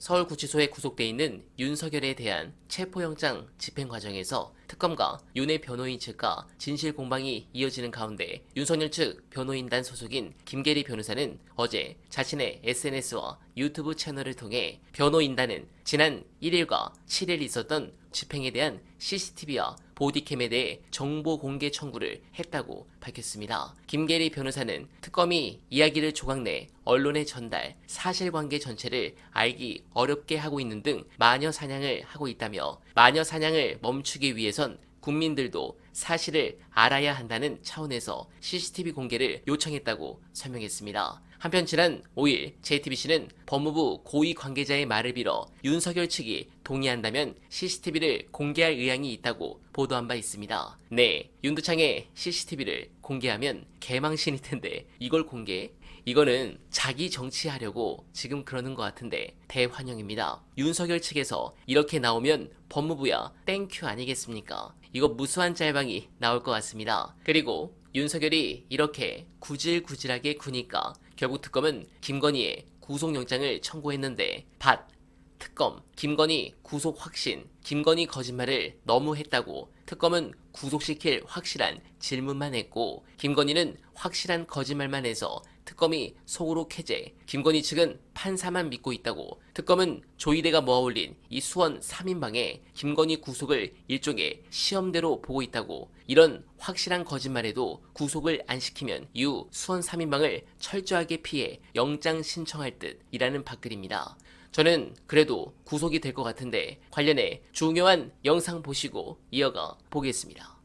서울구치소에 구속돼 있는 윤석열에 대한 체포영장 집행 과정에서 특검과 윤의 변호인 측과 진실 공방이 이어지는 가운데 윤석열 측 변호인단 소속인 김계리 변호사는 어제 자신의 SNS와 유튜브 채널을 통해 변호인단은 지난 1일과 7일 있었던 집행에 대한 CCTV와 보디캠에 대해 정보 공개 청구를 했다고 밝혔습니다. 김계리 변호사는 특검이 이야기를 조각내 언론에 전달, 사실관계 전체를 알기 어렵게 하고 있는 등 마녀 사냥을 하고 있다며 마녀 사냥을 멈추기 위해선 국민들도 사실을 알아야 한다는 차원에서 CCTV 공개를 요청했다고 설명했습니다. 한편 지난 5일 JTBC는 법무부 고위 관계자의 말을 빌어 윤석열 측이 동의한다면 CCTV를 공개할 의향이 있다고 보도한 바 있습니다. 네, 윤두창의 CCTV를 공개하면 개망신일 텐데 이걸 공개? 이거는 자기 정치하려고 지금 그러는 것 같은데 대환영입니다. 윤석열 측에서 이렇게 나오면 법무부야 땡큐 아니겠습니까? 이거 무수한 짤방이 나올 것 같습니다. 그리고 윤석열이 이렇게 구질구질하게 구니까 결국 특검은 김건희의 구속영장을 청구했는데 밭 특검 김건희 구속 확신 김건희 거짓말을 너무 했다고 특검은 구속시킬 확실한 질문만 했고 김건희는 확실한 거짓말만 해서 특검이 속으로 캐제 김건희 측은 판사만 믿고 있다고 특검은 조이대가 모아올린 이 수원 3인방에 김건희 구속을 일종의 시험대로 보고 있다고 이런 확실한 거짓말에도 구속을 안 시키면 이후 수원 3인방을 철저하게 피해 영장 신청할 듯이라는 밖글입니다. 저는 그래도 구속이 될 것 같은데 관련해 중요한 영상 보시고 이어가 보겠습니다.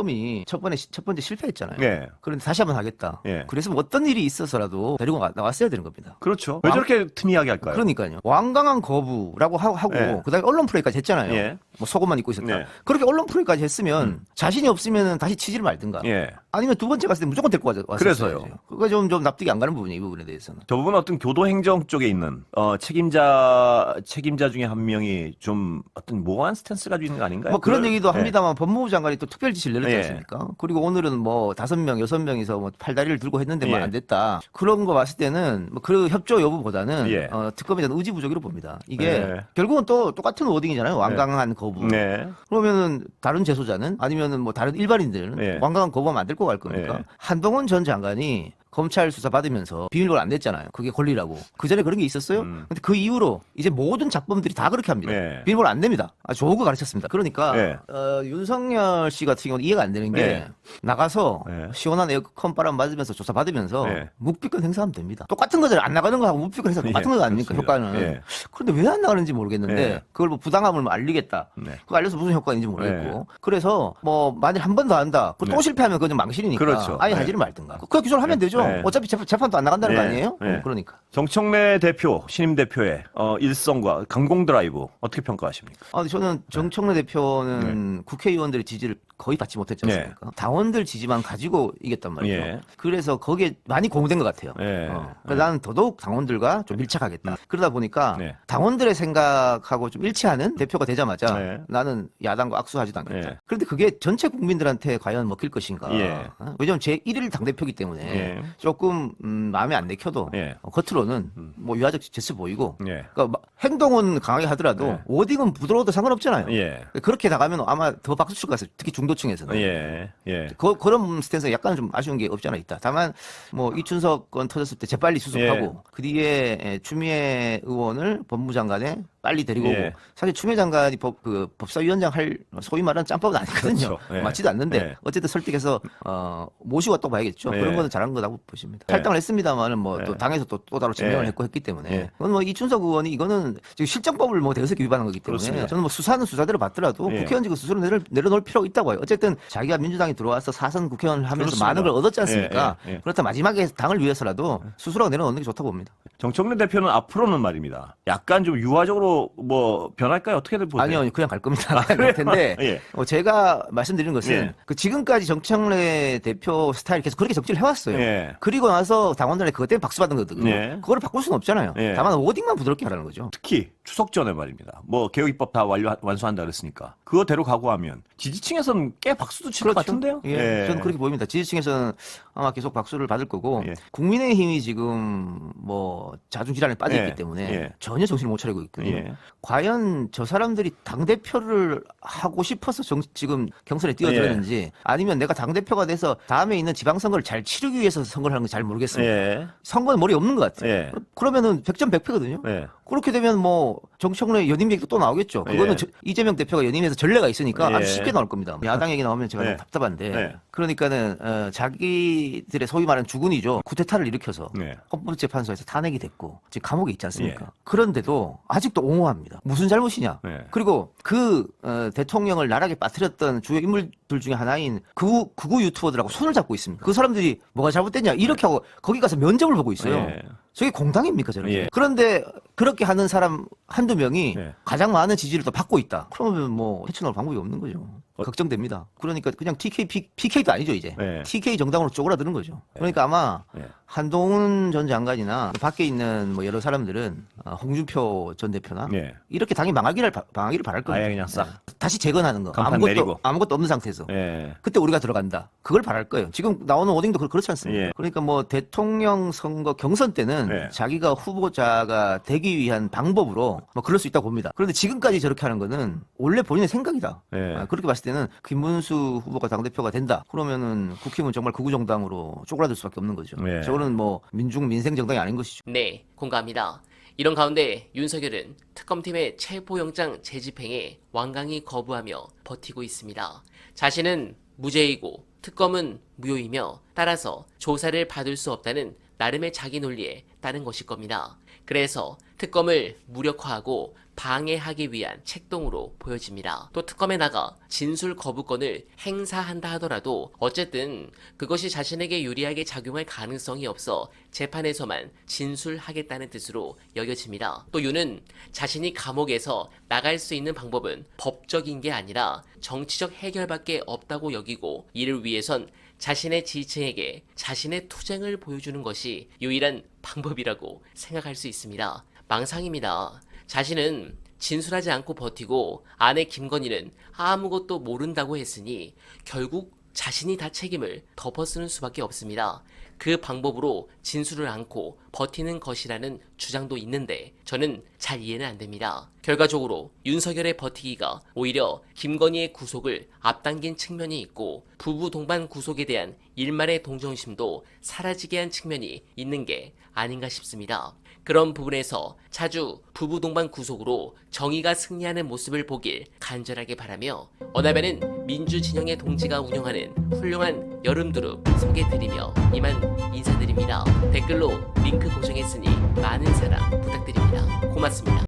특검이 첫 번에 시- 첫 번째 실패했잖아요. 예. 그런데 다시 한번 하겠다. 예. 그래서 뭐 어떤 일이 있어서라도 데리고 나- 나왔어야 되는 겁니다. 그렇죠. 왜 왕- 저렇게 틈이하게 할까요? 그러니까요. 완강한 거부라고 하고, 하고 예. 그다음에 언론 플레이까지 했잖아요. 예. 뭐 속옷만 입고 있었다. 예. 그렇게 언론 플레이까지 했으면 자신이 없으면 다시 치지를 말든가. 예. 아니면 두 번째 갔을 때 무조건 데리고 왔- 그래서요. 그거 좀, 좀 납득이 안 가는 부분이 이 부분에 대해서는. 저 부분은 어떤 교도 행정 쪽에 있는 어, 책임자 책임자 중에 한 명이 좀 어떤 모호한 스탠스 가지고 있는 거 아닌가요? 뭐 그런 그걸- 얘기도 예. 합니다만 법무부 장관이 또 특별 지시를 내렸지 예. 않습니까? 그리고 오늘은 뭐 다섯 명, 여섯 명이서 뭐 팔다리를 들고 했는데 뭐 예. 안 됐다. 그런 거 봤을 때는 뭐 그 협조 여부보다는 예. 어, 특검에 대한 의지 부족이라고 봅니다. 이게 예. 결국은 또 똑같은 워딩이잖아요. 완강한 거부. 네. 그러면은 다른 재소자는 아니면은 뭐 다른 일반인들은 예. 완강한 거부하면 안 데리고 갈 겁니까? 예. 한동훈 전 장관이 검찰 수사 받으면서 비밀번호 안 냈잖아요. 그게 권리라고. 그 전에 그런 게 있었어요? 음. 근데 그 이후로 이제 모든 작범들이 다 그렇게 합니다. 예. 비밀번호 안 냅니다. 아, 좋은 거 가르쳤습니다. 그러니까 예. 어, 윤석열 씨 같은 경우는 이해가 안 되는 게 예. 나가서 예. 시원한 에어컨 바람 맞으면서 조사 받으면서 예. 묵비권 행사하면 됩니다. 똑같은 거잖아요. 안 나가는 거하고 묵비권 행사 똑같은 예, 거 아닙니까? 그렇습니다. 효과는. 예. 그런데 왜 안 나가는지 모르겠는데 예. 그걸 뭐 부당함을 뭐 알리겠다. 네. 그거 알려서 무슨 효과인지 모르겠고. 네. 그래서 뭐 만일 한 번 더 한다. 그또 네. 실패하면 그건 좀 망신이니까. 그렇죠. 아예 네. 하지를 말든가. 그냥 규정을 하면 되죠. 네. 어차피 재판, 재판도 안 나간다는 거 네. 아니에요? 네. 어, 그러니까. 정청래 대표, 신임 대표의 어, 일성과 강공 드라이브 어떻게 평가하십니까? 아, 근데 저는 정청래 대표는 국회의원들의 지지를 거의 받지 못했지 네. 않습니까? 당원들 지지만 가지고 이겼단 말이죠. 예. 그래서 거기에 많이 공된 것 같아요. 예. 어. 그래서 나는 더더욱 당원들과 좀 밀착하겠다. 그러다 보니까 네. 당원들의 생각하고 좀 일치하는 대표가 되자마자 네. 나는 야당과 악수하지도 않겠다. 예. 그런데 그게 전체 국민들한테 과연 먹힐 것인가? 예. 어? 왜냐하면 제 1일 당대표기 때문에 예. 조금 음, 마음에 안 내켜도 예. 어, 겉으로는 뭐 유화적 제스 보이고 예. 그러니까 막 행동은 강하게 하더라도 네. 워딩은 부드러워도 상관없잖아요. 예. 그렇게 나가면 아마 더 박수 칠 것 같아요. 특히 중 도층에서는. 예. 예. 그, 그런 스탠스가 약간 좀 아쉬운 게 없지 않아 있다. 다만 뭐 이춘석 건 터졌을 때 재빨리 수습하고 예. 그 뒤에 에, 추미애 의원을 법무장관에 빨리 데리고 예. 오고 사실 추미애 장관이 법, 그 법사위원장 할 소위 말하는 짬밥은 아니거든요. 그렇죠. 예. 맞지도 않는데 예. 어쨌든 설득해서 어, 모시고 왔다고 봐야겠죠. 예. 그런 거는 잘한 거라고 보십니다. 예. 탈당을 했습니다만은 뭐또 예. 당에서 또, 또 따로 제명을 예. 했고 했기 때문에 예. 그건 뭐 이춘석 의원이 이거는 지금 실정법을 뭐개 위반한 거기 때문에 그렇습니다. 저는 뭐 수사는 수사대로 받더라도 예. 국회의원 지금 스스로 내려, 내려놓을 필요가 있다고 해요. 어쨌든 자기가 민주당이 들어와서 사선 국회의원을 하면서 그렇습니다. 많은 걸 얻었지 않습니까? 예, 예, 예. 그렇다 마지막에 당을 위해서라도 스스로가 내려놓는 게 좋다고 봅니다. 정청래 대표는 앞으로는 말입니다. 약간 좀 유화적으로 뭐 변할까요? 어떻게들 보세요? 아니요, 그냥 갈 겁니다. 아, 갈 그래요? 텐데 예. 어, 제가 말씀드리는 것은 예. 그 지금까지 정청래 대표 스타일 계속 그렇게 정치를 해왔어요. 예. 그리고 나서 당원들의 그것 때문에 박수 받은 거거든요. 예. 그거를 바꿀 수는 없잖아요. 예. 다만 워딩만 부드럽게 하라는 거죠. 특히 추석 전에 말입니다. 뭐 개혁 입법 다 완료 완수한다 그랬으니까 그거대로 각오하면 지지층에서는 꽤 박수도 칠것 같은데요? 예, 저는 그렇게 보입니다. 지지층에서는 아마 계속 박수를 받을 거고 예. 국민의힘이 지금 뭐 자중질환에 빠져 있기 예, 때문에 예. 전혀 정신을 못 차리고 있거든요. 예. 과연 저 사람들이 당 대표를 하고 싶어서 정- 지금 경선에 뛰어들었는지 아니면 내가 당 대표가 돼서 다음에 있는 지방선거를 잘 치르기 위해서 선거를 하는 건지 잘 모르겠습니다. 예. 선거는 머리 없는 것 같아요. 예. 그러면은 100점 100패거든요. 예. 그렇게 되면 뭐 정청래 연임 얘기도 또 나오겠죠. 그거는 예. 저- 이재명 대표가 연임에서 전례가 있으니까 예. 아주 쉽게 나올 겁니다. 야당 얘기 나오면 제가 예. 좀 답답한데 예. 그러니까는 어, 자기들의 소위 말하는 주군이죠. 쿠데타를 일으켜서 네. 헌법재판소에서 탄핵이 됐고 지금 감옥에 있지 않습니까? 예. 그런데도 아직도 옹호합니다. 무슨 잘못이냐? 네. 그리고 그 어, 대통령을 나락에 빠뜨렸던 주요 인물들 중에 하나인 그 극우 유튜버들하고 손을 잡고 있습니다. 그 사람들이 뭐가 잘못됐냐 이렇게 하고 거기 가서 면접을 보고 있어요. 예. 저게 공당입니까 저렇게? 예. 그런데 그렇게 하는 사람 한두 명이 네. 가장 많은 지지를 또 받고 있다. 그러면 뭐 헤쳐나올 방법이 없는 거죠. 어. 걱정됩니다. 그러니까 그냥 TK, PK도 아니죠 이제. 네. TK 정당으로 쪼그라드는 거죠. 그러니까 아마 네. 한동훈 전 장관이나 밖에 있는 뭐 여러 사람들은 어, 홍준표 전 대표나 예. 이렇게 당이 망하기를 바- 망하기를 바랄 겁니다. 아예 그냥 싹. 네. 다시 재건하는 거. 아무것도 내리고. 아무것도 없는 상태에서. 예. 그때 우리가 들어간다. 그걸 바랄 거예요. 지금 나오는 워딩도 그렇- 그렇지 않습니까? 예. 그러니까 뭐 대통령 선거 경선 때는 예. 자기가 후보자가 되기 위한 방법으로 뭐 그럴 수 있다고 봅니다. 그런데 지금까지 저렇게 하는 거는 원래 본인의 생각이다. 예. 아, 그렇게 봤을 때는 김문수 후보가 당대표가 된다. 그러면은 국힘은 정말 극우정당으로 쪼그라들 수밖에 없는 거죠. 예. 저거는 뭐 민중 민생 정당이 아닌 것이죠. 네, 공감합니다. 이런 가운데 윤석열은 특검팀의 체포영장 재집행에 완강히 거부하며 버티고 있습니다. 자신은 무죄이고 특검은 무효이며 따라서 조사를 받을 수 없다는 나름의 자기 논리에 따른 것일 겁니다. 그래서 특검을 무력화하고 방해하기 위한 책동으로 보여집니다. 또 특검에 나가 진술 거부권을 행사한다 하더라도 어쨌든 그것이 자신에게 유리하게 작용할 가능성이 없어 재판에서만 진술하겠다는 뜻으로 여겨집니다. 또 윤은 자신이 감옥에서 나갈 수 있는 방법은 법적인 게 아니라 정치적 해결밖에 없다고 여기고 이를 위해선 자신의 지지층에게 자신의 투쟁을 보여주는 것이 유일한 방법이라고 생각할 수 있습니다. 망상입니다. 자신은 진술하지 않고 버티고 아내 김건희는 아무것도 모른다고 했으니 결국 자신이 다 책임을 덮어쓰는 수밖에 없습니다. 그 방법으로 진술을 않고 버티는 것이라는 주장도 있는데 저는 잘 이해는 안 됩니다. 결과적으로 윤석열의 버티기가 오히려 김건희의 구속을 앞당긴 측면이 있고 부부 동반 구속에 대한 일말의 동정심도 사라지게 한 측면이 있는 게 아닌가 싶습니다. 그런 부분에서 자주 부부 동반 구속으로 정의가 승리하는 모습을 보길 간절하게 바라며 어나베는 민주 진영의 동지가 운영하는 훌륭한 여름두릅 소개드리며 이만 인사드립니다. 댓글로 링크 고정했으니 많은 사랑 부탁드립니다. 고맙습니다.